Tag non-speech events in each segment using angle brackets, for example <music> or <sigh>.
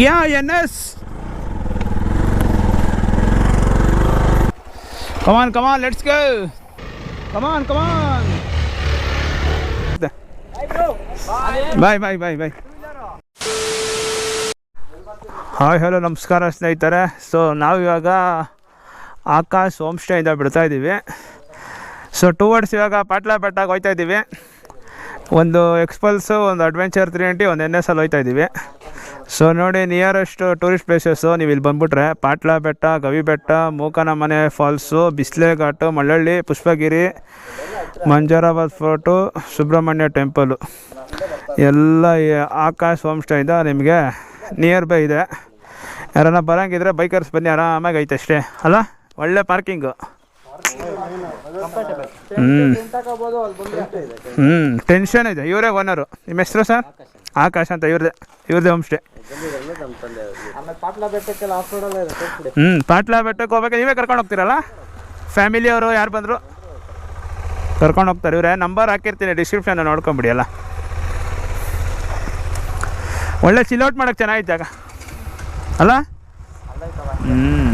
Yeah N S come on come on let's go come on come on bye bye bye bye hi hello ನಮಸ್ಕಾರ ಸ್ನೇಹಿತರೆ. So ನಾವಿವಾಗ Akash home ಸ್ಟೇಯಿಂದ ಬಿಡ್ತಾ ಇದ್ದೀವಿ so towards ಇವಾಗ ಪಾಟ್ಲಾ ಬೆಟ್ಟಾಗ ಹೋಗ್ತಾ ಇದ್ದೀವಿ ಒಂದು ಎಕ್ಸ್ಪಲ್ಸು ಒಂದು ಅಡ್ವೆಂಚರ್ ತ್ರೀ ನೈಂಟಿ ಒಂದು ಎನ್ ಎಸ್ ಅಲ್ಲಿ ಹೋಯ್ತಾ ಇದ್ದೀವಿ ಸೊ ನೋಡಿ ನಿಯರೆಸ್ಟ್ ಟೂರಿಸ್ಟ್ ಪ್ಲೇಸಸ್ಸು ನೀವು ಇಲ್ಲಿ ಬಂದುಬಿಟ್ರೆ ಪಾಟ್ಲಾ ಬೆಟ್ಟ Gavi Betta Mookana Mane falls Bisle Ghat Mallalli, Pushpagiri, Manjarabad fort, Subrahmanya temple. ಎಲ್ಲ ಆಕಾಶ್ ಹೋಮ್ ಸ್ಟೇಯಿಂದ ನಿಮಗೆ ನಿಯರ್ ಬೈ ಇದೆ. ಯಾರನ್ನ ಬರೋಂಗಿದ್ರೆ ಬೈಕರ್ಸ್ ಬನ್ನಿ, ಆರಾಮಾಗಿ ಐತೆ ಅಷ್ಟೇ. ಅಲ್ಲ, ಒಳ್ಳೆ ಪಾರ್ಕಿಂಗು ಹ್ಞೂ ಟೆನ್ಷನ್ ಇದೆ. ಇವರೇ ಓನರು ನಿಮ್ಮ ಹೆಸರು ಸರ್ ಆಕಾಶ್ ಅಂತ, ಇವ್ರದೇ ಇವ್ರದೇ ಹೋಮ್ ಸ್ಟೇ ಹ್ಮ್ ಹ್ಞೂ ಪಾಟ್ಲಾ ಬೆಟ್ಟಕ್ಕೆ ಹೋಗ್ಬೇಕು. ನೀವೇ ಕರ್ಕೊಂಡು ಹೋಗ್ತೀರಲ್ಲ? ಫ್ಯಾಮಿಲಿಯವರು ಯಾರು ಬಂದರು? ಕರ್ಕೊಂಡು ಹೋಗ್ತಾರೆ. ಇವರೇ ನಂಬರ್ ಹಾಕಿರ್ತೀನಿ ಡಿಸ್ಕ್ರಿಪ್ಷನ್ ನೋಡ್ಕೊಂಡ್ಬಿಡಿ ಅಲ್ಲ ಒಳ್ಳೆ ಚಿಲ್ಔಟ್ ಮಾಡೋಕ್ಕೆ ಜಾಗ. ಅಲ್ಲ? ಹ್ಞೂ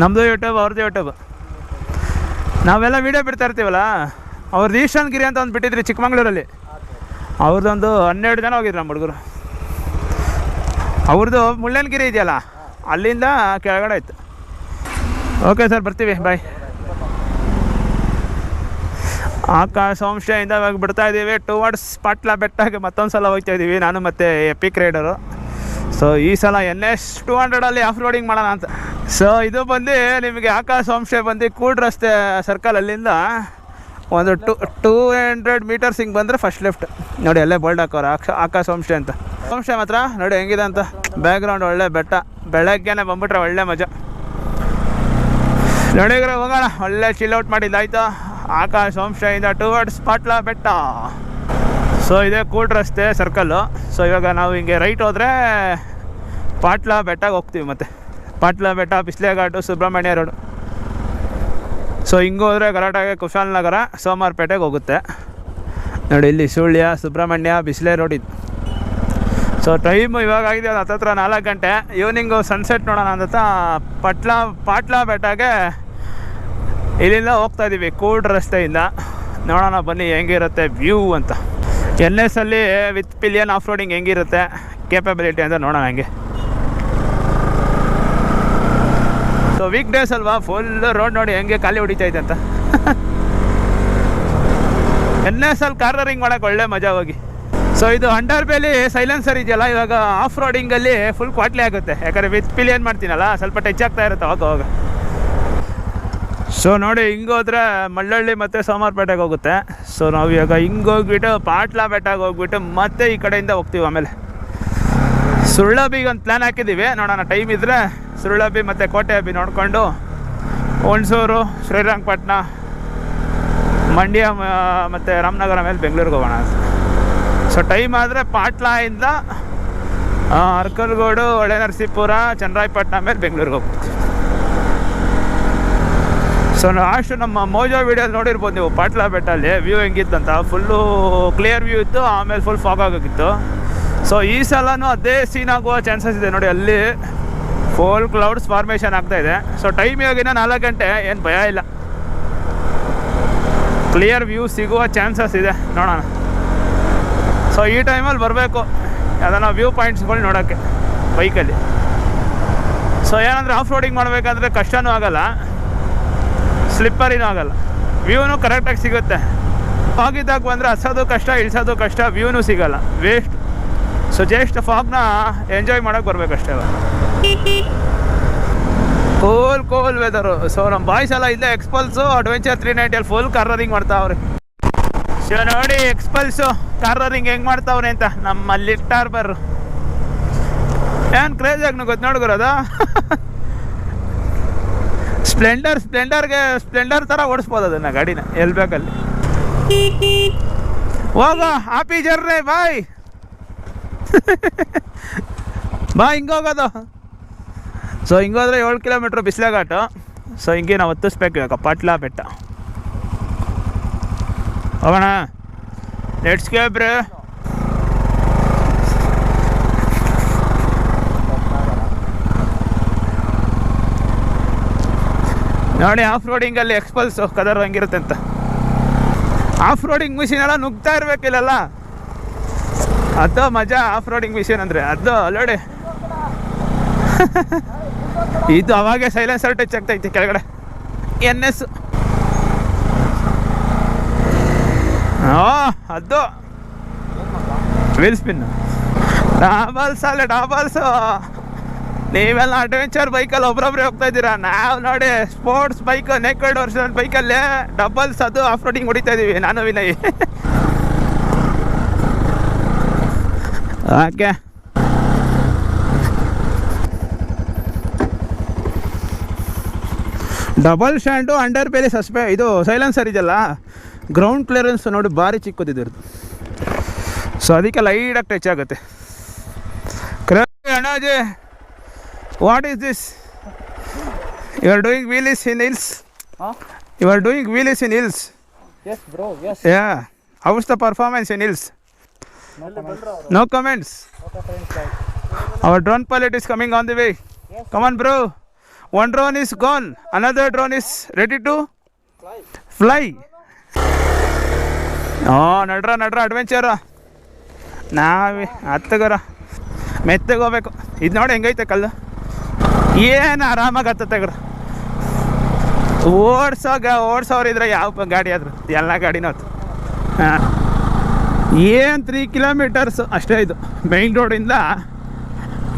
ನಮ್ಮದು ಯೂಟ್ಯೂಬ್ ಅವ್ರದ್ದು ಯೂಟ್ಯೂಬ್ ನಾವೆಲ್ಲ ವೀಡಿಯೋ ಬಿಡ್ತಾ ಇರ್ತೀವಲ್ಲ, ಅವ್ರದ್ದು ಈಶಾನ್ ಗಿರಿ ಅಂತ ಒಂದು ಬಿಟ್ಟಿದ್ರಿ ಚಿಕ್ಕಮಂಗ್ಳೂರಲ್ಲಿ. ಅವ್ರದ್ದೊಂದು ಹನ್ನೆರಡು ಜನ ಹೋಗಿದ್ರು ನಮ್ಮ ಹುಡುಗರು. ಅವ್ರದ್ದು ಮುಳ್ಳಯ್ಯನಗಿರಿ ಇದೆಯಲ್ಲ, ಅಲ್ಲಿಂದ ಕೆಳಗಡೆ ಆಯ್ತು. ಓಕೆ ಸರ್ ಬರ್ತೀವಿ ಬಾಯ್ ಆಕಾಶ ಸ್ಟೇಯಿಂದ ಇವಾಗ ಬಿಡ್ತಾ ಇದ್ದೀವಿ ಟುವರ್ಡ್ಸ್ ಪಾಟ್ಲಾ ಬೆಟ್ಟಕ್ಕೆ ಮತ್ತೊಂದು ಸಲ ಹೋಗ್ತಾ ಇದ್ದೀವಿ. ನಾನು ಮತ್ತು ಎಪಿಕ್ ರೈಡರು ಸೊ ಈ ಸಲ ಎನ್ ಎಸ್ ಟು ಹಂಡ್ರೆಡಲ್ಲಿ ಆಫ್ ರೋಡಿಂಗ್ ಮಾಡೋಣ ಅಂತ. ಸೊ ಇದು ಬಂದು ನಿಮಗೆ ಆಕಾಶ ಹೋಮ್ಸ್ಟೇ ಬಂದು ಕೂಡ ರಸ್ತೆ ಸರ್ಕಲ್ ಅಲ್ಲಿಂದ. ಒಂದು ಟು ಟೂ ಹಂಡ್ರೆಡ್ ಮೀಟರ್ಸ್ ಹಿಂಗೆ ಬಂದರೆ ಫಸ್ಟ್ ಲೆಫ್ಟ್ ನೋಡಿ, ಅಲ್ಲೇ ಬೋಲ್ಡ್ ಹಾಕೋರು, ಆಕ್ಷ ಆಕಾಶ ಹೋಮ್ಸ್ಟೇ ಅಂತ. ಹೋಮ್ಸ್ಟೇ ಮಾತ್ರ, ನೋಡಿ ಹೆಂಗಿದೆ ಅಂತ. ಬ್ಯಾಕ್ಗ್ರೌಂಡ್ ಒಳ್ಳೆ ಬೆಟ್ಟ. ಬೆಳಗ್ಗೆನೆ ಬಂದ್ಬಿಟ್ರೆ ಒಳ್ಳೆ ಮಜಾ. ನೋಡಿದ್ರೆ ಹೋಗೋಣ. ಒಳ್ಳೆ chill out ಹೋಮ್ಸ್ಟೇಯಿಂದ to towards Patla Betta. So ಇದೇ ಕೂಡ ರಸ್ತೆ ಸರ್ಕಲ್ಲು ಸೊ ಇವಾಗ ನಾವು ಹಿಂಗೆ ರೈಟ್ ಹೋದರೆ ಪಾಟ್ಲಾ ಬೆಟ್ಟಗೆ ಹೋಗ್ತೀವಿ ಮತ್ತೆ. ಪಾಟ್ಲಾ ಬೆಟ್ಟ, ಬಿಸ್ಲೆ ಘಾಟು, ಸುಬ್ರಹ್ಮಣ್ಯ ರೋಡು. ಸೊ ಹಿಂಗೆ ಹೋದರೆ ಗಲಾಟೆಗೆ ಕುಶಾಲನಗರ ಸೋಮಾರ್ಪೇಟೆಗೆ ಹೋಗುತ್ತೆ. ನೋಡಿ, ಇಲ್ಲಿ ಸುಳ್ಯ, ಸುಬ್ರಹ್ಮಣ್ಯ, ಬಿಸ್ಲೆ ರೋಡ್ ಇದು. ಸೊ ಟೈಮು ಇವಾಗ ಆಗಿದೆ, ಒಂದು ಹತ್ತತ್ರ ನಾಲ್ಕು ಗಂಟೆ. ಈವ್ನಿಂಗು ಸನ್ಸೆಟ್ ನೋಡೋಣ ಅಂತ ಪಟ್ಲ, ಪಾಟ್ಲ ಬೆಟ್ಟಗೆ ಇಲ್ಲಿಂದ ಹೋಗ್ತಾ ಇದ್ದೀವಿ ಕೂಡ್ ರಸ್ತೆಯಿಂದ. ನೋಡೋಣ ಬನ್ನಿ, ಹೆಂಗಿರುತ್ತೆ ವ್ಯೂ ಅಂತ. ಎನ್ ಎಸ್ ಅಲ್ಲಿ ವಿತ್ ಪಿಲಿಯನ್ ಆಫ್ ರೋಡಿಂಗ್ ಹೆಂಗಿರುತ್ತೆ ಕೇಪಬಿಲಿಟಿ ಅಂತ ನೋಡೋಣ ಹಂಗೆ ಸೊ ವೀಕ್ ಡೇಸ್ ಅಲ್ವಾ? ಫುಲ್ ರೋಡ್ ನೋಡಿ ಹೆಂಗೆ ಖಾಲಿ ಇದೆ ಅಂತ. ಎನ್ ಎಸ್ ಅಲ್ಲಿ ಕಾರ್ನರಿಂಗ್ ಮಾಡೋಕೆ ಒಳ್ಳೆ ಮಜಾ ಹೋಗಿ. ಸೊ ಇದು ಅಂಡರ್ ಬೇಲಿ ಸೈಲೆನ್ಸರ್ ಇದೆಯಲ್ಲ? ಇವಾಗ ಆಫ್ ರೋಡಿಂಗಲ್ಲಿ ಫುಲ್ ಕ್ವಾಟ್ಲಿ ಆಗುತ್ತೆ. ಯಾಕಂದರೆ ವಿತ್ ಪಿಲಿಯನ್ ಮಾಡ್ತೀನಲ್ಲ, ಸ್ವಲ್ಪ ಟಚ್ ಆಗ್ತಾ ಇರುತ್ತೆ ಅವಾಗ ಅವಾಗ. ಸೊ ನೋಡಿ ಹಿಂಗೆ ಹೋದ್ರೆ ಮಳ್ಳಳ್ಳಿ ಮತ್ತು ಸೋಮಾರ್ಪೇಟೆಗೆ ಹೋಗುತ್ತೆ. ಸೊ ನಾವು ಇವಾಗ ಹಿಂಗೆ ಹೋಗ್ಬಿಟ್ಟು ಪಾಟ್ಲಾ ಬೆಟ್ಟಾಗಿ ಹೋಗ್ಬಿಟ್ಟು ಮತ್ತೆ ಈ ಕಡೆಯಿಂದ ಹೋಗ್ತೀವಿ ಆಮೇಲೆ. ಸುಳ್ಳಬಿಗೆ ಒಂದು ಪ್ಲ್ಯಾನ್ ಹಾಕಿದ್ದೀವಿ. ನೋಡೋಣ ಟೈಮ್ ಇದ್ದರೆ ಸುಳ್ಳಬಿ ಮತ್ತು ಕೋಟೆ ಹಬ್ಬಿ ನೋಡಿಕೊಂಡು ಹುಣಸೂರು ಶ್ರೀರಂಗಪಟ್ಟಣ ಮಂಡ್ಯ ಮತ್ತು ರಾಮನಗರ ಮೇಲೆ ಬೆಂಗಳೂರಿಗೆ ಹೋಗೋಣ. ಸೊ ಟೈಮ್ ಆದರೆ ಪಾಟ್ಲಾಯಿಂದ ಅರ್ಕಲ್ಗೋಡು ಅರ್ಕಲ್ಗೋಡು, ಹೊಳೆನರಸೀಪುರ ಚನ್ನರಾಯಪಟ್ಟಣ ಮೇಲೆ ಬೆಂಗಳೂರಿಗೆ ಹೋಗ್ತೀವಿ ಸೊ ಲಾಸ್ಟ್ ನಮ್ಮ ಮೋಜೋ ವಿಡಿಯೋ ನೋಡಿರ್ಬೋದು ನೀವು ಪಾಟ್ಲಾ ಬೆಟ್ಟಲ್ಲಿ. ವ್ಯೂ ಹೆಂಗಿತ್ತಂತ? ಫುಲ್ಲು ಕ್ಲಿಯರ್ ವ್ಯೂ ಇತ್ತು, ಆಮೇಲೆ ಫುಲ್ ಫಾಗ್ ಆಗೋಗಿತ್ತು. ಸೊ ಈ ಸಲನೂ ಅದೇ ಸೀನ್ ಆಗುವ ಚಾನ್ಸಸ್ ಇದೆ. ನೋಡಿ, ಅಲ್ಲಿ ಫೋಲ್ ಕ್ಲೌಡ್ಸ್ ಫಾರ್ಮೇಷನ್ ಆಗ್ತಾ ಇದೆ. ಸೊ ಟೈಮ್ ಇವಾಗಿನ ನಾಲ್ಕು ಗಂಟೆ. ಏನು ಭಯ ಇಲ್ಲ. ಕ್ಲಿಯರ್ ವ್ಯೂ ಸಿಗುವ ಚಾನ್ಸಸ್ ಇದೆ. ನೋಡೋಣ. ಸೊ ಈ ಟೈಮಲ್ಲಿ ಬರಬೇಕು. ಅದನ್ನು ವ್ಯೂ ಪಾಯಿಂಟ್ಸ್ಗಳು ನೋಡೋಕ್ಕೆ ಬೈಕಲ್ಲಿ ಸೊ ಏನಂದರೆ ಆಫ್ ರೋಡಿಂಗ್ ಮಾಡಬೇಕಂದ್ರೆ ಕಷ್ಟನೂ ಆಗಲ್ಲ. ಸ್ಲಿಪ್ಪರಿನೂ ಆಗಲ್ಲ. ವ್ಯೂನು ಕರೆಕ್ಟಾಗಿ ಸಿಗುತ್ತೆ. ಹೋಗಿದ್ದಾಗ ಬಂದರೆ ಹಸೋದು ಕಷ್ಟ, ಇಳಿಸೋದು ಕಷ್ಟ ವ್ಯೂನೂ ಸಿಗಲ್ಲ. ವೇಸ್ಟ್ ಸೊ ಜಸ್ಟ್ ಫಾಗ್ನ ಎಂಜಾಯ್ ಮಾಡೋಕೆ ಬರ್ಬೇಕಷ್ಟೇ ಕೋಲ್ ಕೋಲ್ ವೆದರು ಸೊ ನಮ್ಮ ಬಾಯ್ಸ್ ಎಲ್ಲ ಇಲ್ಲೇ ಎಕ್ಸ್ಪಲ್ಸು ಅಡ್ವೆಂಚರ್ ತ್ರೀ ನೈಂಟಿಯಲ್ಲಿ ಫುಲ್ ಕಾರ್ನರಿಂಗ್ ಮಾಡ್ತಾವ್ರೆ ಸೊ ನೋಡಿ ಎಕ್ಸ್ಪಲ್ಸು ಕಾರ್ನರಿಂಗ್ ಹೆಂಗೆ ಮಾಡ್ತಾವ್ರೆ ಅಂತ. ನಮ್ಮ ಲಿಫ್ಟಾರ್ ಬರ್ರು. ಏನು ಕ್ರೇಜಿಯಾಗಿ ಗೊತ್ತು ನೋಡ್ಗುರೋದು ಸ್ಪ್ಲೆಂಡರ್ ಸ್ಪ್ಲೆಂಡರ್ಗೆ ಸ್ಪ್ಲೆಂಡರ್ ಥರ ಓಡಿಸ್ಬೋದು ಅದನ್ನು ಗಾಡಿನ. ಎಲ್ಲಿ ಬೇಕಲ್ಲಿ. ಹೋಗೋ ಹ್ಯಾಪಿ ಜರ್ರೆ ಬಾಯ್ ಬಾ, ಹಿಂಗೆ ಹೋಗೋದು. ಸೊ ಹಿಂಗೋದ್ರೆ ಏಳು ಕಿಲೋಮೀಟ್ರ್ ಬಿಸ್ಲೆಘಾಟು ಸೊ ಹಿಂಗೆ ನಾವು ಹತ್ತಿಸ್ಬೇಕು ಇವಾಗ, ಪಾಟ್ಲಾ ಬೆಟ್ಟ. ಹೋಗೋಣ. ಲೆಟ್ಸ್ ಗೋ ಬ್ರೋ ನೋಡಿ ಆಫ್ ರೋಡಿಂಗಲ್ಲಿ ಎಕ್ಸ್ಪಲ್ಸು ಕದರ್ ಹಂಗಿರುತ್ತೆ ಅಂತ. ಆಫ್ ರೋಡಿಂಗ್ ಮಿಷಿನ್ ಎಲ್ಲ ನುಗ್ತಾ ಇರ್ಬೇಕಿಲ್ಲಲ್ಲ ಅದು ಮಜಾ ಆಫ್ ರೋಡಿಂಗ್ ಮಿಷನ್ ಅಂದರೆ. ಅದು ಅಲ್ಲೋಡಿ. <laughs> ಇದು ಅವಾಗೆ ಸೈಲೆನ್ಸರ್ ಟಚ್ ಆಗ್ತೈತಿ ಕೆಳಗಡೆ. N S. ಅದು. ವೀಲ್ ಸ್ಪಿನ್ ಡಾಬಲ್ಸ್ ಅಲ್ಲ ಡಾಬಲ್ಸು ನೀವೆಲ್ಲ ಅಡ್ವೆಂಚರ್ ಬೈಕಲ್ಲಿ ಒಬ್ರೊಬ್ರೆ ಹೋಗ್ತಾ ಇದ್ದೀರಾ? ನಾವು ನೋಡಿ ಸ್ಪೋರ್ಟ್ಸ್ ಬೈಕ್ ನೆಕ್ವೆಡ್ ವರ್ಷನ್ ಬೈಕಲ್ಲೇ ಡಬಲ್ಸ್ ಅದು ಆಫ್ ರೋಡಿಂಗ್ ಹೊಡಿತಾ ಇದೀವಿ. ನಾನು Vinay. <laughs> Okay. Double stand under belly ಸಸ್ಪೆ ಇದು ಸೈಲೆನ್ಸರ್ ಇದೆಯಲ್ಲ ಗ್ರೌಂಡ್ ಕ್ಲಿಯರೆನ್ಸ್ ನೋಡಿ ಭಾರಿ ಚಿಕ್ಕದಿದ್ರದ್ದು ಸೊ ಅದಕ್ಕೆ ಲೈಟಾಗಿ ಟಚ್ ಆಗುತ್ತೆ. Annaji? What is this you are doing wheelies in hills? You are doing wheelies in hills. Ya how's the performance in hills. No comments is coming on the way. Yes. Come on, bro. One drone is gone. Another drone is ready to Fly. fly. Oh, ನಡ್ರ ನಡ್ರ ಅಡ್ವೆಂಚರ ನಾವೇ ಹತ್ತಗರ ಮೆತ್ತಗೆ ಹೋಗ್ಬೇಕು ಇದು ನೋಡಿ ಹೆಂಗೈತೆ ಕಲ್ಲು ಏನು ಆರಾಮಾಗಿ ಹತ್ತತ್ತಗ್ರ ಓಡ್ಸೋಗ ಓಡ್ಸೋರು ಇದ್ರೆ ಯಾವ ಪ- ಗಾಡಿ ಆದ್ರು ಎಲ್ಲ ಗಾಡಿನೂ ಹತ್ತು ಹಾಂ ಏನು ತ್ರೀ ಕಿಲೋಮೀಟರ್ಸ್ ಅಷ್ಟೇ ಇದು. ಮೈನ್ ರೋಡಿಂದ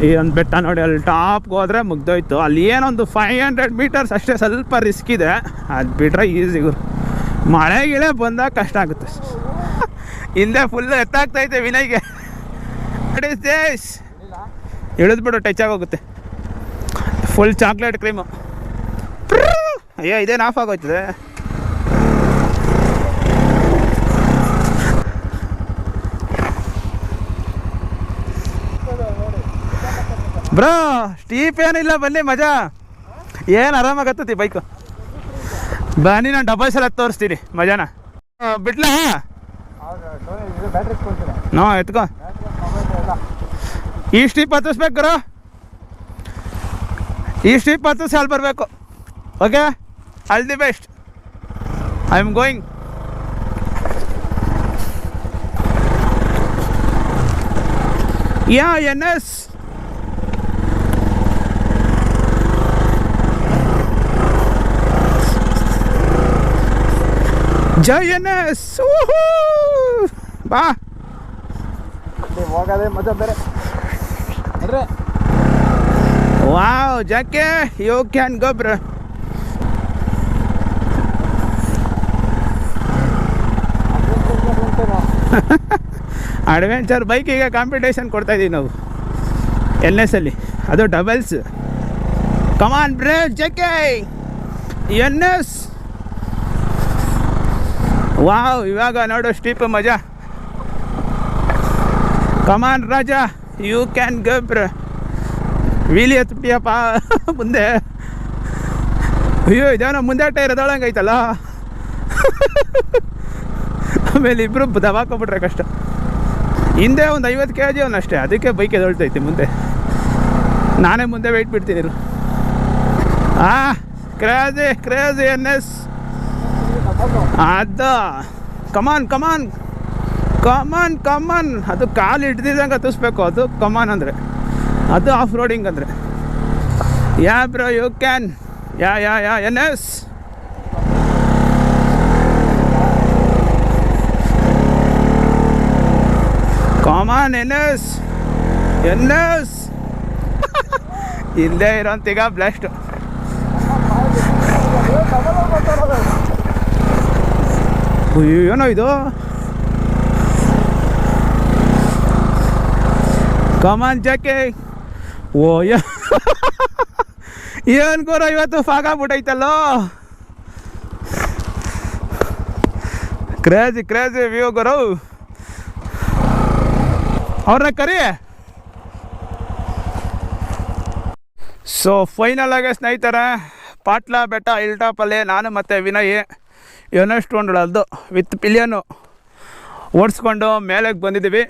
ಈ ಒಂದು ಬೆಟ್ಟ ನೋಡಿ, ಅಲ್ಲಿ ಟಾಪ್ಗೆ ಹೋದ್ರೆ ಮುಗ್ದೋಯ್ತು. ಅಲ್ಲಿ ಏನೊಂದು ಫೈವ್ ಹಂಡ್ರೆಡ್ ಮೀಟರ್ಸ್ ಅಷ್ಟೇ ಸ್ವಲ್ಪ ರಿಸ್ಕ್ ಇದೆ. ಅದು ಬಿಟ್ರೆ ಈಸಿ ಮಳೆ ಗಿಳೆ ಬಂದಾಗ ಕಷ್ಟ ಆಗುತ್ತೆ. ಹಿಂದೆ ಫುಲ್ ಎತ್ತಾಗ್ತೈತೆ ವಿನಯ್ಗೆ. ಇಳಿದ್ಬಿಡು ಟಚ್ ಆಗೋಗುತ್ತೆ ಫುಲ್ ಚಾಕ್ಲೇಟ್ ಕ್ರೀಮು ಅಯ್ಯೋ, ಇದೇನು ಆಫ್ ಆಗೋಯ್ತದೆ? ಬ್ರೋ ಸ್ಟೀಪ್ ಏನಿಲ್ಲ, ಬನ್ನಿ, ಮಜಾ. ಏನು ಆರಾಮಾಗತ್ತತಿ ಬೈಕು ಬನ್ನಿ, ನಾನು ಡಬಲ್ ಸಲ ತೋರಿಸ್ತೀನಿ, ಮಜಾನ. ಬಿಟ್ಲಾ? ನೋ, ಎತ್ಕೋ. ಈ ಸ್ಟೀಪ್ ಹತ್ತಿಸ್ಬೇಕು ಗುರು. ಈ ಸ್ಟೀಪ್ ಹತ್ತಿಸಿ ಅಲ್ಲಿ ಬರಬೇಕು? Okay all the best I am going yeah, N S? Jai N S ಬಾ ಹೋಗೋದೇ ಮಜಾ ಬೇರೆ. ಅಂದ್ರೆ wow Jackie, you can go bro. Adventure ಬೈಕಿಗೆ ಕಾಂಪಿಟೇಷನ್ ಕೊಡ್ತಾ ಇದೀವಿ ನಾವು. ಎನ್ ಎಸ್ ಅಲ್ಲಿ. ಅದು doubles come on bro Jackie N S wow, ಇವಾಗ ನೋಡು, ಸ್ಟೀಪ್ ಮಜಾ. Come on Raja you can go bro bro wheelie ಎತ್ಬಿಟ್ಟಿಯಪ್ಪ, ಮುಂದೆ. ಅಯ್ಯೋ, ಇದೇನೋ ಮುಂದೆ ಟೈರ್ ಎದೊಳಂಗೆ ಐತಲ್ಲ. ಆಮೇಲೆ ಇಬ್ಬರು ದವಾಕೊಬಿಟ್ರೆ ಕಷ್ಟ. ಹಿಂದೆ ಒಂದು ಐವತ್ತು ಕೆ ಜಿ ಅಷ್ಟೇ, ಅದಕ್ಕೆ ಬೈಕ್ ಎದೊಳ್ತೈತಿ ಮುಂದೆ. ನಾನೇ ಮುಂದೆ ವೆಯ್ಟ್ ಬಿಡ್ತೀನಿ. ಆ ಕ್ರೇಜಿ ಕ್ರೇಜಿ ಎನ್ ಎಸ್ ಅದ. Come on come on come on come on ಅದು ಕಾಲು ಹಿಡ್ದಿದಂಗೆ ಹತ್ತಿಸ್ಬೇಕು ಅದು ಕಮಾನ್ ಅಂದರೆ. ಅದು ಆಫ್ ರೋಡಿಂಗ್ ಅಂದರೆ. Ya bro you can ya ya ya N S come on N S N S ಇಲ್ಲೇ ಇರೋಂತೀಗ ಬ್ಲಾಸ್ಟ್ ಏನೋ ಇದು? ಕಮಾನ್ ಜಾಕೆ ಓ ಏನು ಗೋರ, ಇವತ್ತು ಫಾಗಾಗ್ಬಿಟ್ಟೈತಲ್ಲೋ ಕ್ರೇಜಿ ಕ್ರೇಜಿ ವ್ಯೂ ಗುರು. ಅವ್ರನ್ನ ಕರಿ. ಸೊ ಫೈನಲ್ ಆಗಿ ಸ್ನೇಹಿತರೆ, ಪಾಟ್ಲ ಬೆಟ್ಟ, ಇಲ್ಟಾಪಲ್ಲಿ, ನಾನು ಮತ್ತು ವಿನಯ್. ಎನಷ್ಟು ಒಂದಳದ್ದು ವಿತ್ ಪಿಲಿಯನು ಓಡಿಸ್ಕೊಂಡು ಮೇಲಕ್ಕೆ ಬಂದಿದ್ದೀವಿ.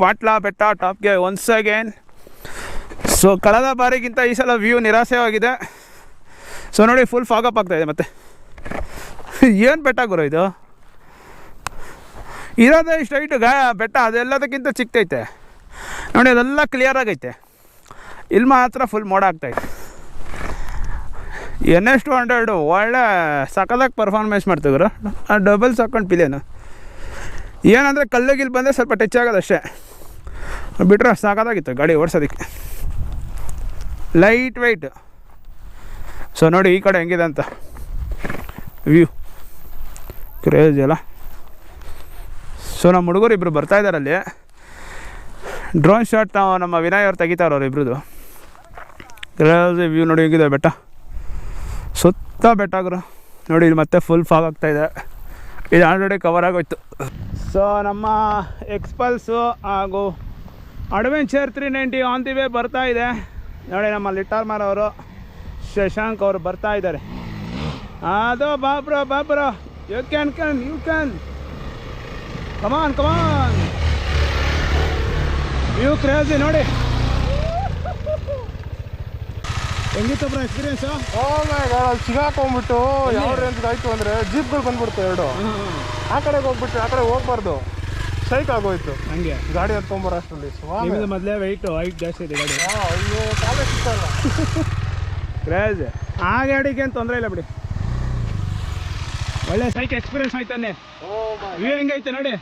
ಪಾಟ್ಲ ಬೆಟ್ಟ ಟಾಪ್ಗೆ ಒನ್ಸ್ ಅಗೇನ್ ಸೊ ಕಳೆದ ಬಾರಿಗಿಂತ ಈ ಸಲ ವ್ಯೂ ನಿರಾಸೆಯಾಗಿದೆ. ಸೊ ನೋಡಿ ಫುಲ್ ಫಾಗಪ್ ಆಗ್ತಾಯಿದೆ ಮತ್ತೆ. ಏನು ಬೆಟ್ಟ ಗುರು ಇದು? ಇರೋದೇ ಹೈಟು ಗಾ ಬೆಟ್ಟ, ಅದೆಲ್ಲದಕ್ಕಿಂತ ಚಿಕ್ಕೈತೆ ನೋಡಿ ಅದೆಲ್ಲ ಕ್ಲಿಯರ್ ಆಗೈತೆ. ಇಲ್ಲಿ ಮಾತ್ರ ಫುಲ್ ಮೋಡ ಆಗ್ತೈತೆ ಎನ್ ಎಸ್ ಟು ಹಂಡ್ರೆಡು ಒಳ್ಳೆ ಸಕಲಾಗಿ ಪರ್ಫಾರ್ಮೆನ್ಸ್ ಮಾಡ್ತಿದ್ರು. ಆ ಡಬಲ್ ಸಾಕೊಂಡು ಪಿಲೇನು ಏನಂದರೆ ಕಲ್ಲಿಗಿಲ್ಲಿ ಬಂದರೆ ಸ್ವಲ್ಪ ಟಚ್ ಆಗೋದು ಅಷ್ಟೇ. ಬಿಟ್ಟರೆ ಸಾಕಾಗಿತ್ತು ಗಾಡಿ ಓಡಿಸೋದಕ್ಕೆ. ಲೈಟ್ ವೆಯ್ಟ್ ಸೊ ನೋಡಿ ಈ ಕಡೆ ಹೆಂಗಿದೆ ಅಂತ. ವ್ಯೂ ಕ್ರೇಜ್ ಅಲ್ಲ. ಸೊ ನಮ್ಮ ಹುಡುಗರು ಇಬ್ಬರು ಬರ್ತಾ ಇದ್ದಾರೆ ಅಲ್ಲಿ. ಡ್ರೋನ್ ಶಾಟ್ ನಾವು ನಮ್ಮ ವಿನಯ್ ಅವ್ರು ತೆಗಿತಾವ್ರು ಇಬ್ಬರದು ಕ್ರೇಜ್ ವ್ಯೂ ನೋಡಿ ಹೆಂಗಿದೆ ಬೆಟ್ಟ. ಸುತ್ತ ಬೆಟ್ಟ ಗುರು ನೋಡಿ, ಇಲ್ಲಿ ಮತ್ತೆ ಫುಲ್ ಫಾಗ್ ಆಗ್ತಾ ಇದೆ. ಇದು ಆಲ್ರೆಡಿ ಕವರ್ ಆಗೋಯ್ತು. ಸೊ ನಮ್ಮ ಎಕ್ಸ್ಪಲ್ಸು ಹಾಗೂ adventure three ninety on the way ಬರ್ತಾ ಇದೆ. ನೋಡಿ, ನಮ್ಮ ಲಿಟಾರ್ ಅವರು ಶಶಾಂಕ್ ಅವರು ಬರ್ತಾ ಇದ್ದಾರೆ. ಅದು ಬಾಬ್ರೋ ಬಾಬ್ರೋ you can can you can come on come on you crazy ನೋಡಿ. ಹೆಂಗಿತ್ತು ಬ್ರ ಎಕ್ಸ್ಪೀರಿಯನ್ಸ್ ಅಲ್ಲಿ ಸಿಗಾಕೊಂಡ್ಬಿಟ್ಟು ಯಾವ ರೇಂಜ್ಗೆ ಆಯ್ತು ಅಂದ್ರೆ ಜೀಪ್ಗಳು ಬಂದ್ಬಿಡ್ತು ಎರಡು. ಆ ಕಡೆಗೆ ಹೋಗ್ಬಿಟ್ಟು ಆ ಕಡೆ ಹೋಗ್ಬಾರ್ದು. ಸೈಕ್ ಆಗೋಯ್ತು. ಹಂಗೆ. ಗಾಡಿ ಹತ್ಕೊಂಬರ ಅಷ್ಟರಲ್ಲಿ. ನಿಮ್ಮದು ಮೊದಲೇ ವೆಯ್ಟು ಹೈಟ್ ಜಾಸ್ತಿ ಇದೆ ಗಾಡಿ. ಆ, ಅಯ್ಯೋ ಕಾಲೇ ಸಿಕ್ಕಲ್ಲ ಕ್ರೇಜ್ ಆ ಗಾಡಿಗೆ ಏನು ತೊಂದರೆ ಇಲ್ಲ ಬಿಡಿ. ಒಳ್ಳೆ ಸೈಕ್ ಎಕ್ಸ್ಪೀರಿಯನ್ಸ್ ಆಯ್ತಾನೆ ಹೆಂಗೈತೆ ನೋಡಿ.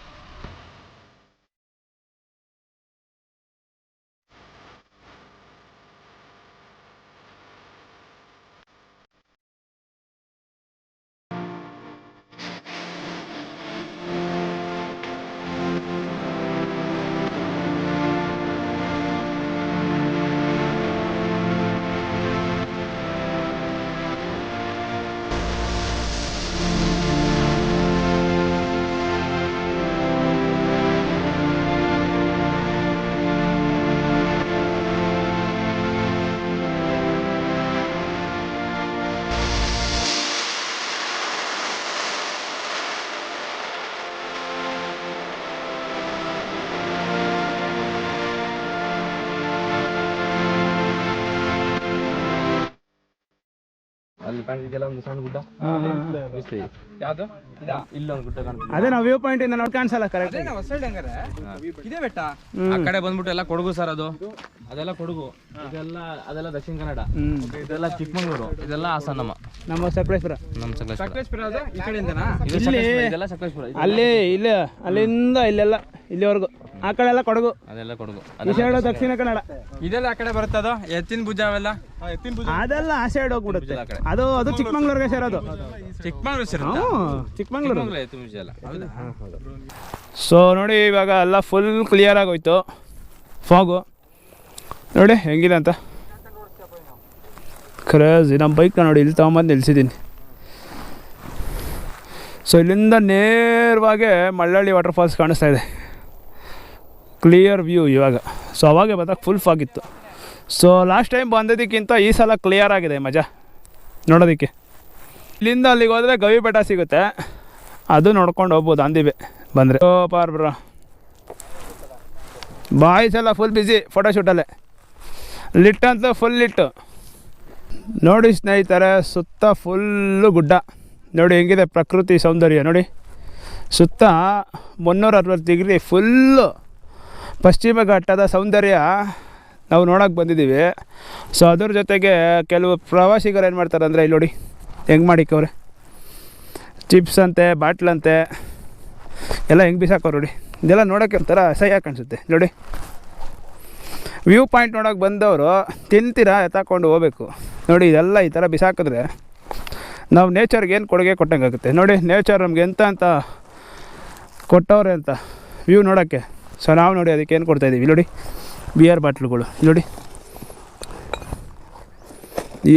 ಅಲ್ಲಿ ಕಾಣಿದೆಯಲ್ಲ ಒಂದು ಸಣ್ಣ ಗುಡ್ಡ. ಯಾವ್ದು? ಇಲ್ಲೊಂದು ಗುಡ್ಡ ಕಾಣ್ತದೆ. ಅದೇ ನಾವು ವ್ಯೂ ಪಾಯಿಂಟ್ ಇಂದ ನೋಡಿ ಕಾಣಿಸಲ್ಲ ಕರೆಕ್ಟ್ ಇದೇ ಬೆಟ್ಟ? ಆ ಕಡೆ ಬಂದ್ಬಿಟ್ಟು ಎಲ್ಲ ಕೊಡಗು ಸರ್ ಅದು. ಅದೆಲ್ಲ ಕೊಡಗು. ಇದೆಲ್ಲ ಅದೆಲ್ಲ ದಕ್ಷಿಣ ಕನ್ನಡ. ಇದೆಲ್ಲ ಚಿಕ್ಕಮಂಗ್ಳೂರು. ಇದೆಲ್ಲ ಹಾಸನಮ್ಮ. ನಮ್ಮ ಸಕಲೇಶ್ಪುರ. ನಮ್ಮ ಸಕಲೇಶ್ಪುರ. ಈ ಕಡೆಯಿಂದನಾ? ಇದು ಸಕಲೇಶ್ಪುರ, ಇದೆಲ್ಲ ಸಕಲೇಶ್ಪುರ. ಇದು- ಅಲ್ಲಿ ಇಲ್ಲ ಅಲ್ಲಿಂದ ಇಲ್ಲೆಲ್ಲ ಇಲ್ಲಿವರೆಗೂ. ಆ ಕಡೆ ಎಲ್ಲ ಕೊಡಗು. ಅದೆಲ್ಲ ಕೊಡಗು. ಈ ಸೈಡ್ ದಕ್ಷಿಣ ಕನ್ನಡ. ಇದೆಲ್ಲ ಆ ಕಡೆ ಬರುತ್ತದ ಎತ್ತಿನ ಭುಜ ಅವೆಲ್ಲ? ಅದೆಲ್ಲ ಆ ಸೈಡ್ ಹೋಗ್ಬಿಡುತ್ತೆ. ಆ ಕಡೆ. ಅದು ಅದು ಚಿಕ್ಕಮಂಗ್ಳೂರ್ಗೆ ಸೇರೋದು. ಚಿಕ್ಕಮಂಗ್ಳೂರು ಸರ್ ಹ್ಞೂ ಚಿಕ್ಕಮಂಗ್ಳೂರು. ಚಿಕ್ಕಮಂಗ್ಳೂರು ಎತ್ತಿನ ಭುಜ ಅಲ್ಲ ಹೌದಾ? ಸೊ ನೋಡಿ ಇವಾಗ ಎಲ್ಲ ಫುಲ್ ಕ್ಲಿಯರ್ ಆಗೋಯ್ತು. ಫಾಗು ನೋಡಿ ಹೆಂಗಿದೆ ಅಂತ. ಕ್ರೇಜಿ ನಮ್ಮ ಬೈಕ್ ನೋಡಿ ಇಲ್ಲಿ ತೊಗೊಂಬಂದು ನಿಲ್ಸಿದ್ದೀನಿ. ಸೊ ಇಲ್ಲಿಂದ ನೇರವಾಗಿ ಮಳ್ಳಳ್ಳಿ ವಾಟರ್ ಫಾಲ್ಸ್ ಕಾಣಿಸ್ತಾ ಇದೆ. ಕ್ಲಿಯರ್ ವ್ಯೂ ಇವಾಗ. ಸೊ ಅವಾಗೆ ಬಂದಾಗ ಫುಲ್ ಫಾಗ್ ಇತ್ತು. ಸೊ ಲಾಸ್ಟ್ ಟೈಮ್ ಬಂದಿದ್ದಕ್ಕಿಂತ ಈ ಸಲ ಕ್ಲಿಯರ್ ಆಗಿದೆ ಮಜಾ. ನೋಡೋದಕ್ಕೆ. ಇಲ್ಲಿಂದ ಅಲ್ಲಿಗೆ ಹೋದರೆ ಗವಿ ಬೆಟ್ಟ ಸಿಗುತ್ತೆ. ಅದು ನೋಡ್ಕೊಂಡು ಹೋಗ್ಬೋದು ಅಂದಿವೆ. ಬಂದರೆ. ಓ ಪಾರ್ ಬ್ರ ಬಾಯ್ಸ್ ಎಲ್ಲ ಫುಲ್ ಬ್ಯುಸಿ ಫೋಟೋಶೂಟಲ್ಲೇ ಅಂತ ಫುಲ್ ಲಿಟ್ಟು ನೋಡಿ ಸ್ನೇಹಿತರೆ, ಸುತ್ತ ಫುಲ್ಲು ಗುಡ್ಡ. ನೋಡಿ ಹೆಂಗಿದೆ ಪ್ರಕೃತಿ ಸೌಂದರ್ಯ, ನೋಡಿ. ಸುತ್ತ ಮುನ್ನೂರ ಅರವತ್ತು ಡಿಗ್ರಿ ಫುಲ್ಲು ಪಶ್ಚಿಮ ಘಟ್ಟದ ಸೌಂದರ್ಯ ನಾವು ನೋಡೋಕೆ ಬಂದಿದ್ದೀವಿ. ಸೊ ಅದ್ರ ಜೊತೆಗೆ ಕೆಲವು ಪ್ರವಾಸಿಗರು ಏನು ಮಾಡ್ತಾರೆ ಅಂದರೆ ಇಲ್ಲಿ ನೋಡಿ, ಹೆಂಗೆ ಮಾಡಿಕ್ಕವ್ರೆ ಚಿಪ್ಸ್ ಅಂತೆ ಬಾಟ್ಲಂತೆ ಎಲ್ಲ ಹೆಂಗೆ ಬಿಸಾಕೋರು ನೋಡಿ. ಇದೆಲ್ಲ ನೋಡೋಕ್ಕೆ ಒಂಥರ ಅಸಹ್ಯ ಕಾಣಿಸುತ್ತೆ. ನೋಡಿ. ವ್ಯೂ ಪಾಯಿಂಟ್ ನೋಡೋಕೆ ಬಂದವರು ತಿಂತೀರಾ ಎತ್ತಾಕೊಂಡು ಹೋಗ್ಬೇಕು. ನೋಡಿ, ಇದೆಲ್ಲ ಈ ಥರ ಬಿಸಾಕಿದ್ರೆ ನಾವು ನೇಚರ್ಗೆ ಏನು ಕೊಡುಗೆ ಕೊಟ್ಟಂಗೆ ಆಗುತ್ತೆ ನೋಡಿ ನೇಚರ್ ನಮ್ಗೆ ಎಂತ ಅಂತ ಕೊಟ್ಟವ್ರೆ ಅಂತ ವ್ಯೂ ನೋಡೋಕ್ಕೆ. ಸೊ ನಾವು ನೋಡಿ ಅದಕ್ಕೆ ಏನು ಕೊಡ್ತಾಯಿದ್ದೀವಿ ನೋಡಿ ಬಿಯರ್ ಬಾಟ್ಲುಗಳು. ನೋಡಿ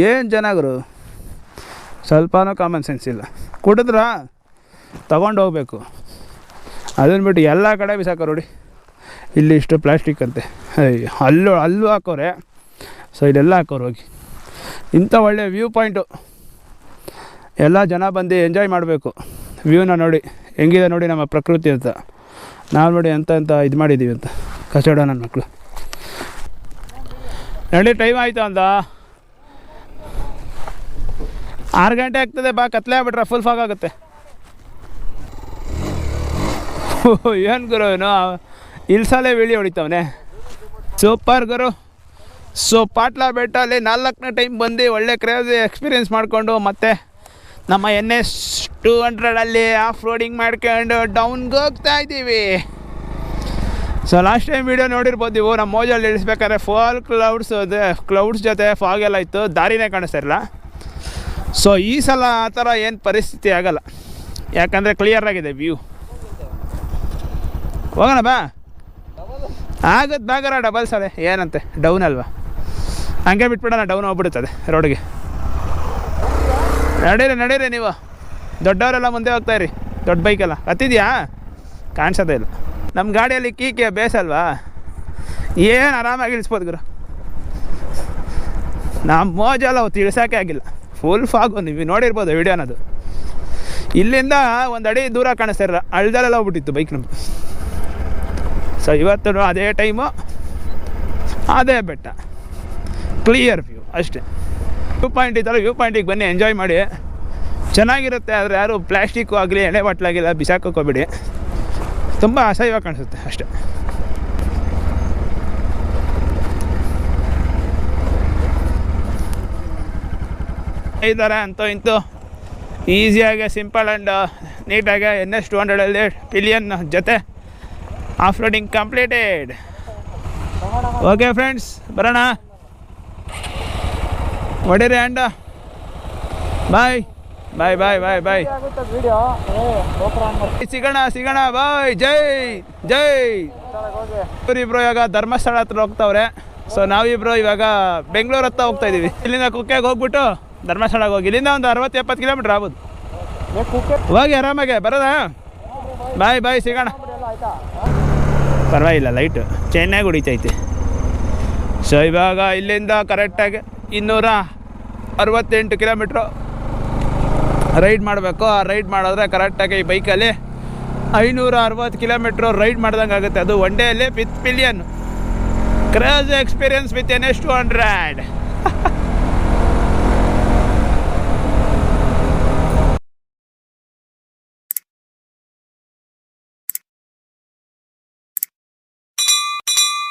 ಏನು ಚೆನ್ನಾಗರು ಸ್ವಲ್ಪನೂ ಕಾಮನ್ ಸೆನ್ಸ್ ಇಲ್ಲ. ಕುಡಿದ್ರಾ? ತಗೊಂಡು ಹೋಗ್ಬೇಕು. ಅದನ್ನು ಬಿಟ್ಟು ಎಲ್ಲ ಕಡೆ ಬಿಸಾಕೋ ನೋಡಿ. ಇಲ್ಲಿ ಇಷ್ಟು ಪ್ಲಾಸ್ಟಿಕ್ ಅಂತೆ. ಅಲ್ಲೂ ಅಲ್ಲೂ ಹಾಕೋರೆ. ಸೊ ಇಲ್ಲೆಲ್ಲ ಹಾಕೋರು ಹೋಗಿ. ಇಂಥ ಒಳ್ಳೆ ವ್ಯೂ ಪಾಯಿಂಟು ಎಲ್ಲ ಜನ ಬಂದು ಎಂಜಾಯ್ ಮಾಡಬೇಕು. ವ್ಯೂನ ನೋಡಿ. ಹೆಂಗಿದೆ ನೋಡಿ ನಮ್ಮ ಪ್ರಕೃತಿ ಅಂತ. ನಾವು ನೋಡಿ ಎಂತ ಎಂತ ಇದು ಮಾಡಿದ್ದೀವಿ ಅಂತ. ಕಚಡ ನನ್ನ ಮಕ್ಕಳು ನಡಿ ಟೈಮ್ ಆಯಿತು ಅಂತ ಆರು ಗಂಟೆ ಆಗ್ತದೆ ಬಾ, ಕತ್ಲೆ ಆಗ್ಬಿಟ್ರೆ ಫುಲ್ ಫಾಗ್ ಆಗುತ್ತೆ. ಏನು ಗುರು ಏನು ಇಲ್ಸಾಲೆ ವೀಳಿ ಹೊಡಿತವನೆ. ಸೂಪರ್ ಗುರು. ಸೊ ಬೆಟ್ಟ ಅಲ್ಲಿ ನಾಲ್ಕನೇ ಟೈಮ್ ಬಂದು ಒಳ್ಳೆ ಕ್ರೇಜಿ ಎಕ್ಸ್ಪೀರಿಯೆನ್ಸ್ ಮಾಡಿಕೊಂಡು ಮತ್ತೆ ನಮ್ಮ ಎನ್ ಎಸ್ ಟೂ ಹಂಡ್ರೆಡಲ್ಲಿ ಆಫ್ ರೋಡಿಂಗ್ ಮಾಡ್ಕೊಂಡು ಡೌನ್ಗೆ ಹೋಗ್ತಾ ಇದ್ದೀವಿ. ಸೊ ಲಾಸ್ಟ್ ಟೈಮ್ ವೀಡಿಯೋ ನೋಡಿರ್ಬೋದು ನೀವು, ನಮ್ಮ ಮೋಜಲ್ಲಿ ಇಳಿಸ್ಬೇಕಾದ್ರೆ ಫಾಲ್ ಕ್ಲೌಡ್ಸ್ ಅದೇ ಕ್ಲೌಡ್ಸ್ ಜೊತೆ ಫಾಗ್ ಎಲ್ಲ ಇತ್ತು, ದಾರಿನೇ ಕಾಣಿಸ್ತಾ ಇರಲ್ಲ. ಸೊ ಈ ಸಲ ಆ ಥರ ಏನು ಪರಿಸ್ಥಿತಿ ಆಗಲ್ಲ. ಯಾಕಂದರೆ ಕ್ಲಿಯರ್ ಆಗಿದೆ ವ್ಯೂ ಹೋಗೋಣ ಬಾ. ಆಗತ್ತೆ ಬಾಗರ ಡಬಲ್ಸ್ ಅದೇ, ಏನಂತೆ ಡೌನ್ ಅಲ್ವಾ? ಹಂಗೆ ಬಿಟ್ಬಿಡೋಣ ಡೌನ್ ಹೋಗ್ಬಿಡುತ್ತದೆ ರೋಡ್ಗೆ ನಡೀರಿ ನಡೀರಿ ನೀವು. ದೊಡ್ಡವರೆಲ್ಲ ಮುಂದೆ ಹೋಗ್ತಾ ಇರಿ. ದೊಡ್ಡ ಬೈಕೆಲ್ಲ ಹತ್ತಿದ್ಯಾ? ಕಾಣಿಸೋದೇ ಇಲ್ಲ. ನಮ್ಮ ಗಾಡಿಯಲ್ಲಿ ಕೀಕೆ ಬೇಸಲ್ವಾ ಏನು ಆರಾಮಾಗಿ ಇಳಿಸ್ಬೋದು ಗುರು? ನಮ್ಮ ಮೋಜಲ್ಲ ಅವತ್ತು ಇಳಿಸೋಕೆ ಆಗಿಲ್ಲ. ಫುಲ್ ಫಾಗು ನೀವು ನೋಡಿರ್ಬೋದು ವಿಡಿಯೋನದು ಇಲ್ಲಿಂದ ಒಂದು ಅಡಿ ದೂರ ಕಾಣಿಸ್ತಾ ಇರಲ್ಲ. ಹೋಗ್ಬಿಟ್ಟಿತ್ತು ಬೈಕ್ ನಮ್ಮದು ಸೊ ಇವತ್ತು ಅದೇ ಟೈಮು ಅದೇ ಬೆಟ್ಟ. ಕ್ಲಿಯರ್ ವ್ಯೂ ಅಷ್ಟೇ. ವ್ಯೂ ಪಾಯಿಂಟ್ ಇದ್ದಾರೆ ವ್ಯೂ ಪಾಯಿಂಟಿಗೆ ಬನ್ನಿ ಎಂಜಾಯ್ ಮಾಡಿ. ಚೆನ್ನಾಗಿರುತ್ತೆ, ಆದರೆ ಯಾರು ಪ್ಲಾಸ್ಟಿಕ್ಕು ಆಗಲಿ ಎಣೆ ಬಾಟ್ಲಾಗಿಲ್ಲ ಬಿಸಾಕೋಕೆ ತುಂಬ ಅಸಹ್ಯವಾಗಿ ಕಾಣಿಸುತ್ತೆ ಅಷ್ಟೇ. ಇದ್ದಾರೆ ಅಂತೂ ಇಂತೂ ಈಸಿಯಾಗಿ ಸಿಂಪಲ್ ಆ್ಯಂಡ್ ನೀಟಾಗಿ ಎನ್ ಎಸ್ ಟು ಹಂಡ್ರೆಡಲ್ಲಿ ಪಿಲಿಯನ್ ಜೊತೆ off roading completed okay friends ಬರೋಣ. ಹೊಡೀರಿ ಅಂಡ ಬಾಯ್. ಬಾಯ್ ಬಾಯ್ ಬಾಯ್ ಬಾಯ್. ಸಿಗೋಣ ಸಿಗೋಣ, ಬಾಯ್. ಜೈ ಜೈ. ಇವ್ರಿಬ್ರು ಇವಾಗ ಧರ್ಮಸ್ಥಳ ಹತ್ರ ಹೋಗ್ತಾವ್ರೆ. ಸೊ ನಾವಿಬ್ರು ಇವಾಗ ಬೆಂಗಳೂರು ಹತ್ರ ಹೋಗ್ತಾ ಇದೀವಿ. ಇಲ್ಲಿಂದ ಕುಕ್ಕೆಗೆ ಹೋಗ್ಬಿಟ್ಟು ಧರ್ಮಸ್ಥಳಕ್ಕೆ ಹೋಗಿ. ಇಲ್ಲಿಂದ ಒಂದು ಅರವತ್ತು, ಎಪ್ಪತ್ತು ಕಿಲೋಮೀಟ್ರ್ ಆಗ್ಬೋದು. ಹೋಗಿ ಆರಾಮಾಗೆ, ಬರೋದಾ? ಬಾಯ್ ಬಾಯ್, ಸಿಗೋಣ. ಪರವಾಗಿಲ್ಲ, ಲೈಟು. ಚೆನ್ನಾಗಿ ಹೊಡಿತೈತೆ. ಸೊ ಇವಾಗ ಇಲ್ಲಿಂದ ಕರೆಕ್ಟಾಗಿ ಇನ್ನೂರ ಅರವತ್ತೆಂಟು ಕಿಲೋಮೀಟ್ರು ರೈಡ್ ಮಾಡಬೇಕು. ಆ ರೈಡ್ ಮಾಡಿದ್ರೆ ಕರೆಕ್ಟಾಗಿ ಈ ಬೈಕಲ್ಲಿ ಐನೂರ ಅರವತ್ತು ಕಿಲೋಮೀಟ್ರು ರೈಡ್ ಮಾಡ್ದಂಗೆ ಆಗುತ್ತೆ. ಅದು one ಡೇಯಲ್ಲಿ with pillion craze experience with N S two hundred